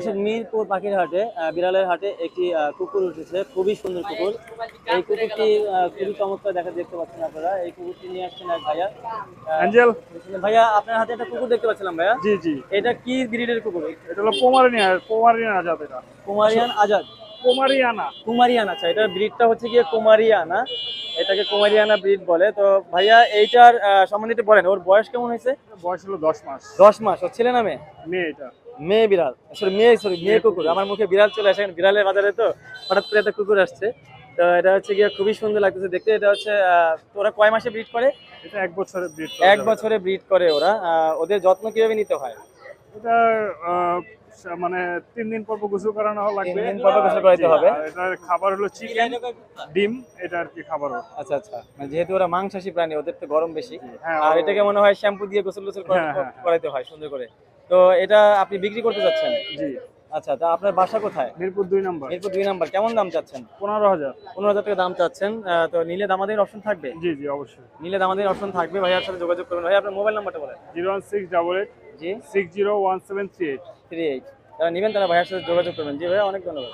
দর্শক মিরপুর পাখির হাটে বিড়ালের হাটে একটি কুকুর উঠেছে। খুবই সুন্দর কুকুর। এই কুকুরটি খুবই চমৎকার দেখা দেখতে পাচ্ছেন আপনারা। এই কুকুরটি নিয়ে আসছেন এক ভাইয়া। অ্যাঞ্জেল? ভাইয়া আপনার হাতে একটা কুকুর দেখতে পাচ্ছিলাম ভাইয়া। জি জি। এটা কি ব্রিডের কুকুর? এটা হলো পোমারিনিয়া পোমারিয়ানা জাত এটা। কুমারিয়ান আজাদ। কুমারিয়ানা কুমারিয়ান আচ্ছা এটার ব্রিডটা হচ্ছে গিয়ে কুমারিয়ানা এটাকে কুমারিয়ানা ব্রিড বলে। তো ভাইয়া এইটার একটু বলেন ওর বয়স কেমন হয়েছে? বয়স হলো দশ মাস। দশ মাস। ওর ছেলে না মেয়ে? মেয়ে এটা। মেয়ে বিড়াল। সরি মেয়ে সরি মেয়ে কুকুর। আমার মুখে বিড়াল চলে আসে বিড়ালের বাজারে তো। হঠাৎ করে একটা কুকুর আসছে। তো এটা হচ্ছে গিয়ে খুবই সুন্দর লাগতেছে দেখতে। এটা হচ্ছে আহ, ওরা কয় মাসে ব্রিড করে? এটা এক বছরে ব্রিড এক বছরে ব্রিড করে ওরা। আহ, ওদের যত্ন কীভাবে নিতে হয়? এটা মানে তিন দিন পর গোসল করানো লাগবে। দিন পর পর গোসল করাইতে হবে। এটার খাবার হলো চিকেন ডিম এটা আর কি খাবার আচ্ছা আচ্ছা। মানে যেহেতু ওরা মাংসাশী প্রাণী ওদের তো গরম বেশি। হ্যাঁ, আর এটাকে মনে হয় শ্যাম্পু দিয়ে গোসল গোসল হ্যাঁ, হ্যাঁ। করাইতে হয় সুন্দর করে। তো এটা আপনি বিক্রি করতে যাচ্ছেন? জি। আচ্ছা তা আপনার বাসা কোথায়? মিরপুর দুই নম্বর। এরপর দুই নাম্বার। কেমন দাম চাচ্ছেন? পনেরো হাজার। পনেরো হাজার টাকা দাম চাচ্ছেন। তো নিলে দামাদের অপশন থাকবে? জি জি অবশ্যই। নিলে দামাদের অপশন থাকবে। ভাইয়ার সাথে যোগাযোগ করবেন ভাই আপনার মোবাইল নাম্বারটা বলেন। Zero one six double eight জি। Six zero one seven three eight three eight তারা নেবেন তারা ভাইয়ের সাথে যোগাযোগ করবেন। জি ভাইয়া অনেক ধন্যবাদ।